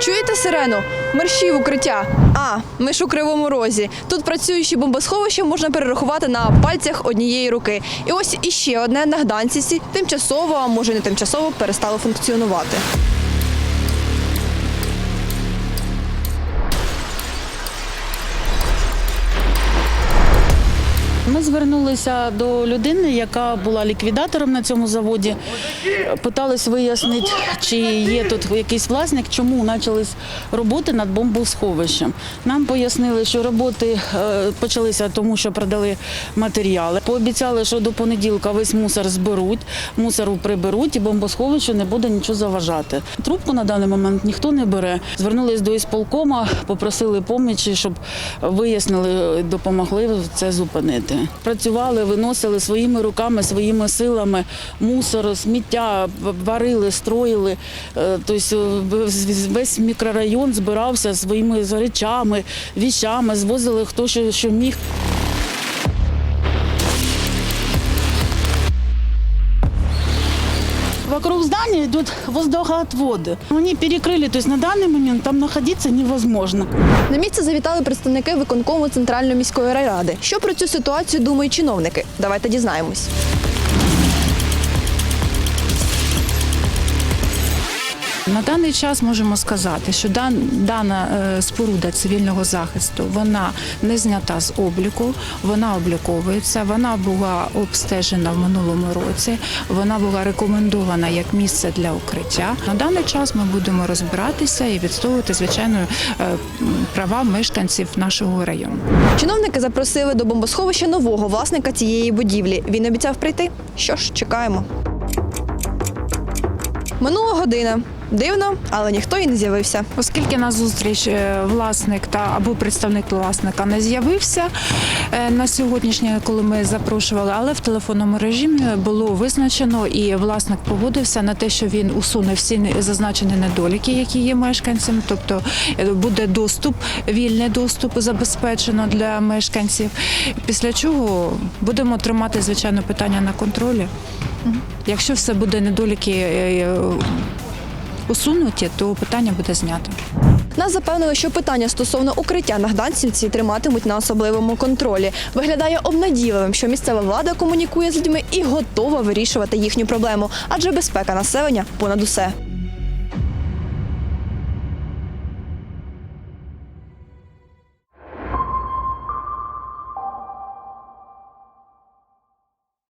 Чуєте сирену? Мерщі в укриття. А, ми ж у кривому розі. Тут працюючі бомбосховища можна перерахувати на пальцях однієї руки. І ось іще одне на Гданцівці тимчасово, а може не тимчасово, перестало функціонувати. Ми звернулися до людини, яка була ліквідатором на цьому заводі. Питались вияснити, чи є тут якийсь власник, чому почались роботи над бомбосховищем. Нам пояснили, що роботи е, почалися тому, що продали матеріали. Пообіцяли, що до понеділка весь мусор зберуть, мусору приберуть і бомбосховищу не буде нічого заважати. Трубку на даний момент ніхто не бере. Звернулись до ісполкома, попросили помічі, щоб вияснили, допомогли це зупинити. Працювали, виносили своїми руками, своїми силами мусор, сміття, варили, строїли. Е, Тобто весь- мікрорайон збирався своїми речами, віщами, звозили хто що, що міг. Вокруг здания идут воздухоотводы. Они перекрыли, то есть на данный момент там находиться невозможно. На місце завітали представники виконкому центральної міської райради. Що про цю ситуацію думають чиновники? Давайте дізнаємось. На даний час можемо сказати, що дан- дана е, споруда цивільного захисту вона не знята з обліку, вона обліковується, вона була обстежена в минулому році, вона була рекомендована як місце для укриття. На даний час ми будемо розбиратися і відстоювати звичайно е, права мешканців нашого району. Чиновники запросили до бомбосховища нового власника цієї будівлі. Він обіцяв прийти. Що ж, чекаємо. Минула година. Дивно, але ніхто і не з'явився. Оскільки на зустріч е, власник та або представник власника не з'явився е, на сьогоднішнє, коли ми запрошували, але в телефонному режимі було визначено, і власник погодився на те, що він усуне всі зазначені недоліки, які є мешканцям. Тобто е, буде доступ, вільний доступ забезпечено для мешканців. Після чого будемо тримати звичайно питання на контролі. Якщо все буде недоліки. Усунуті, то питання буде знято. Нас запевнили, що питання стосовно укриття на Гданцівці триматимуть на особливому контролі. Виглядає обнадійливим, що місцева влада комунікує з людьми і готова вирішувати їхню проблему, адже безпека населення понад усе.